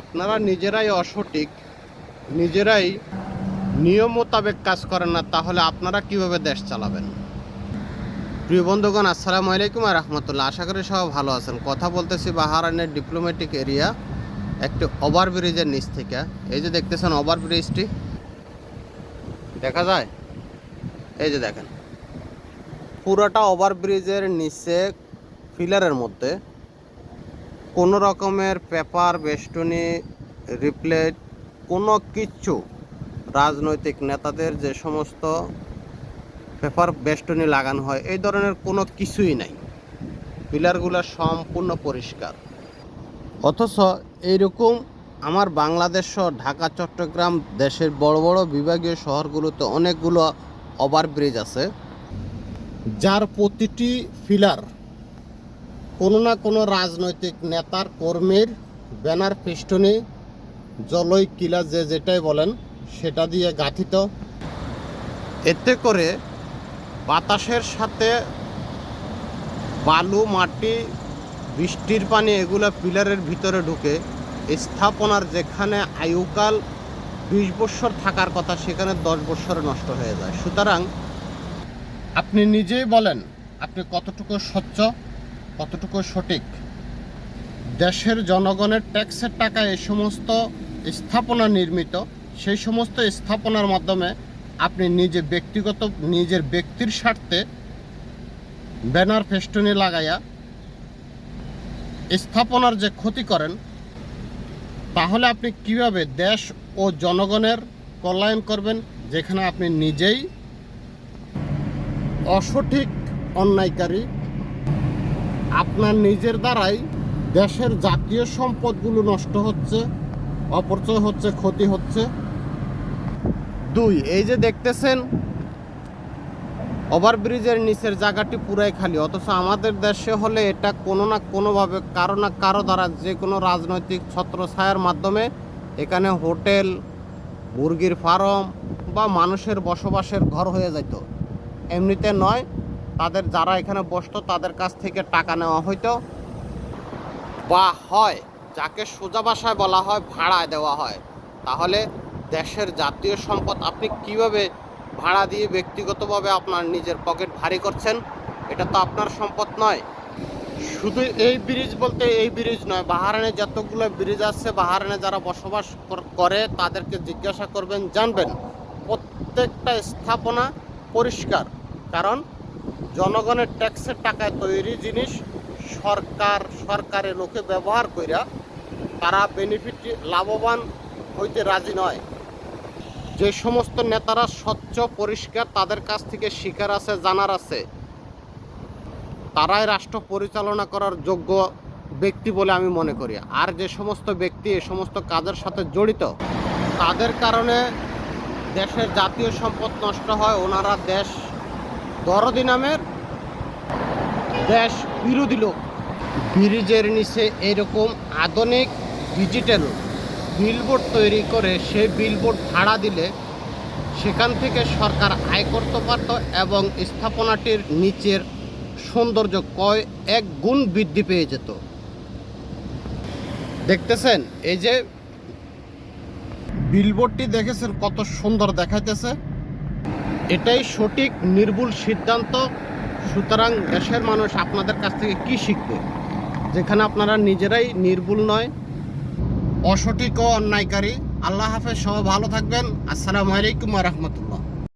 আপনারা নিজেরাই অসঠিক, নিজেরাই নিয়ম মোতাবেক কাজ করেন না, তাহলে আপনারা কীভাবে দেশ চালাবেন? প্রিয় বন্ধুগণ, আসসালামু আলাইকুম আর রহমতুল্লাহ। আশা করি সবাই ভালো আছেন। কথা বলতেছি বাহারানের ডিপ্লোম্যাটিক এরিয়া একটি ওভার ব্রিজের নিচ থেকে। এই যে দেখতেছেন ওভার ব্রিজটি, দেখা যায়? এই যে দেখেন, পুরোটা ওভার ব্রিজের নিচে ফিলারের মধ্যে কোনো রকমের পেপার, বেষ্টনী, রিপ্লেট, কোনো কিচ্ছু রাজনৈতিক নেতাদের যে সমস্ত পেপার, বেষ্টনী লাগানো হয়, এই ধরনের কোনো কিছুই নাই। পিলারগুলো সম্পূর্ণ পরিষ্কার। অথচ এইরকম আমার বাংলাদেশ ঢাকা, চট্টগ্রাম দেশের বড় বড় বিভাগীয় শহরগুলোতে অনেকগুলো ওভারব্রিজ আছে, যার প্রতিটি ফিলার কোনো না কোনো রাজনৈতিক নেতার কর্মীর ব্যানার ফেস্টনে জলই কিলা যে যেটাই বলেন, সেটা দিয়ে গাঁথিত। এতে করে বাতাসের সাথে বালু, মাটি, বৃষ্টির পানি এগুলো পিলারের ভিতরে ঢুকে স্থাপনার যেখানে আয়ুকাল বিশ বছর থাকার কথা, সেখানে দশ বছরে নষ্ট হয়ে যায়। সুতরাং আপনি নিজেই বলেন, আপনি কতটুকু স্বচ্ছ? কতটুকু সঠিক? দেশের জনগণের ট্যাক্সের টাকা এই সমস্ত স্থাপনা নির্মিত, সেই সমস্ত স্থাপনার মাধ্যমে আপনি নিজে ব্যক্তিগত, নিজের ব্যক্তির স্বার্থে ব্যানার ফেস্টুনি লাগাইয়া স্থাপনার যে ক্ষতি করেন, তাহলে আপনি কীভাবে দেশ ও জনগণের কল্যাণ করবেন, যেখানে আপনি নিজেই অসঠিক অন্যায়কারী আপনার নিজের দ্বারাই দেশের জাতীয় সম্পদগুলো নষ্ট হচ্ছে, অপচয় হচ্ছে, ক্ষতি হচ্ছে। দুই, এই যে দেখতেছেন, ওভারব্রিজের নিচের জায়গাটি পুরাই খালি, অথচ আমাদের দেশে হলে এটা কোনো না কোনোভাবে, কারও না কারও দ্বারা যে কোনো রাজনৈতিক ছত্রছায়ার মাধ্যমে এখানে হোটেল, মুরগির ফার্ম বা মানুষের বসবাসের ঘর হয়ে যেত এমনিতে নয় তাদের যারা এখানে বসতো, তাদের কাছ থেকে টাকা নেওয়া হইতো। বা হয়, যাকে সোজা ভাষায় বলা হয়, ভাড়ায় দেওয়া হয়। তাহলে দেশের জাতীয় সম্পদ আপনি কীভাবে ভাড়া দিয়ে ব্যক্তিগতভাবে আপনার নিজের পকেট ভারী করছেন, এটা তো আপনার সম্পদ নয়। শুধু এই ব্রিজ বলতে এই ব্রিজ নয়, বাহারানে যতগুলো ব্রিজ আছে, বাহারানে যারা বসবাস করে তাদেরকে জিজ্ঞাসা করবেন, জানবেন। প্রত্যেকটা স্থাপনা পরিষ্কার। কারণ জনগণের ট্যাক্সের টাকায় তৈরি জিনিস সরকার, সরকারের লোকে ব্যবহার কইরা তারা বেনিফিট লাভবান হইতে রাজি নয়। যে সমস্ত নেতারা স্বচ্ছ, পরিষ্কার তাদের কাছ থেকে শিকার আছে, জানার আছে, তারাই রাষ্ট্র পরিচালনা করার যোগ্য ব্যক্তি বলে আমি মনে করি। আর যে সমস্ত ব্যক্তি এ সমস্ত কাজের সাথে জড়িত, তাদের কারণে দেশের জাতীয় সম্পদ নষ্ট হয়, ওনারা দেশ দরদি নামের দেশ বিরোধী লোক। ব্রিজের নিচে এরকম আধুনিক ডিজিটাল বিলবোর্ড তৈরি করে সেই বিলবোর্ড ভাড়া দিলে সেখান থেকে সরকার আয় করতে পারত এবং স্থাপনাটির নিচের সৌন্দর্য কয় এক গুণ বৃদ্ধি পেয়ে যেত। দেখতেছেন, এই যে বিলবোর্ডটি দেখেছেন কত সুন্দর দেখাইতেছে। এটাই সঠিক, নির্ভুল সিদ্ধান্ত। সুতরাং দেশের মানুষ আপনাদের কাছ থেকে কি শিখবে? যেখানে আপনারা নিজেরাই নির্ভুল নয়, অসঠিক ও অন্যায়কারী। আল্লাহ হাফেজ সহ ভালো থাকবেন। আসসালামু আলাইকুম রহমতুল্লাহ।